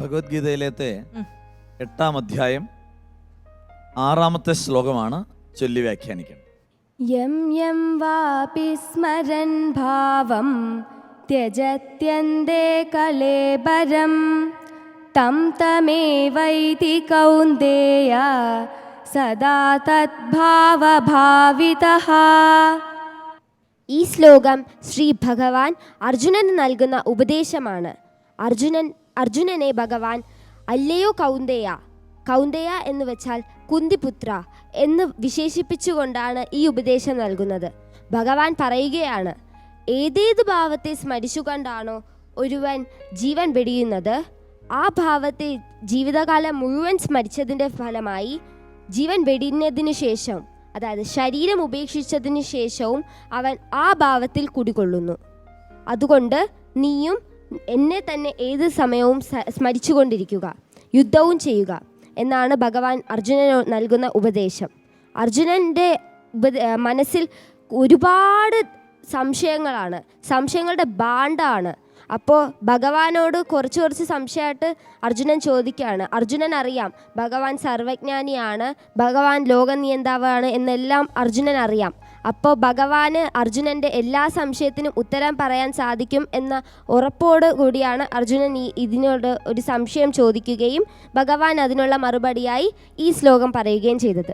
ഭഗവത്ഗീതയിലത്തെ. എട്ടാം അധ്യായം ആറാമത്തെ ശ്ലോകമാണ് ചൊല്ലി വ്യാഖ്യാനിക്കുന്നത് യം യം വാപി സ്മരൻ ഭാവം ത്യജത്യന്തേ കലേബരം തം തമേവൈതി കൗന്ദേയ സദാ തദ്ഭാവഭാവിത. ഈ ശ്ലോകം ശ്രീ ഭഗവാൻ അർജുനന് നൽകുന്ന ഉപദേശമാണ്. അർജുനൻ അർജുനനെ ഭഗവാൻ അല്ലയോ കൗന്ദേയ കൗന്ദേയ എന്ന് വെച്ചാൽ കുന്തിപുത്ര എന്ന് വിശേഷിപ്പിച്ചുകൊണ്ടാണ് ഈ ഉപദേശം നൽകുന്നത്. ഭഗവാൻ പറയുകയാണ് ഏതേത് ഭാവത്തെ സ്മരിച്ചുകൊണ്ടാണോ ഒരുവൻ ജീവൻ വെടിയുന്നത്? ആ ഭാവത്തെ ജീവിതകാലം മുഴുവൻ സ്മരിച്ചതിന്റെ ഫലമായി ജീവൻ വെടിഞ്ഞതിനു ശേഷം അതായത് ശരീരം ഉപേക്ഷിച്ചതിനു ശേഷവും അവൻ ആ ഭാവത്തിൽ കുടികൊള്ളുന്നു. അതുകൊണ്ട് നീയും എന്നെ തന്നെ ഏത് സമയവും സ്മരിച്ചുകൊണ്ടിരിക്കുക യുദ്ധവും ചെയ്യുക എന്നാണ് ഭഗവാൻ അർജുനന് നൽകുന്ന ഉപദേശം. അർജുനന്റെ മനസ്സിൽ ഒരുപാട് സംശയങ്ങളാണ്. സംശയങ്ങളുടെ ബാണ്ടാണ്. അപ്പോൾ ഭഗവാനോട് കുറച്ച് കുറച്ച് സംശയമായിട്ട് അർജുനൻ ചോദിക്കുകയാണ്. അർജുനൻ അറിയാം ഭഗവാൻ സർവജ്ഞാനിയാണ് ഭഗവാൻ ലോകനിയന്താവാണ് എന്നെല്ലാം അർജുനൻ അറിയാം. അപ്പോൾ ഭഗവാന് അർജുനന്റെ എല്ലാ സംശയത്തിനും ഉത്തരം പറയാൻ സാധിക്കും എന്ന ഉറപ്പോട് കൂടിയാണ് അർജുനൻ ഈ ഇതിനോട് ഒരു സംശയം ചോദിക്കുകയും ഭഗവാൻ അതിനുള്ള മറുപടിയായി ഈ ശ്ലോകം പറയുകയും ചെയ്തത്.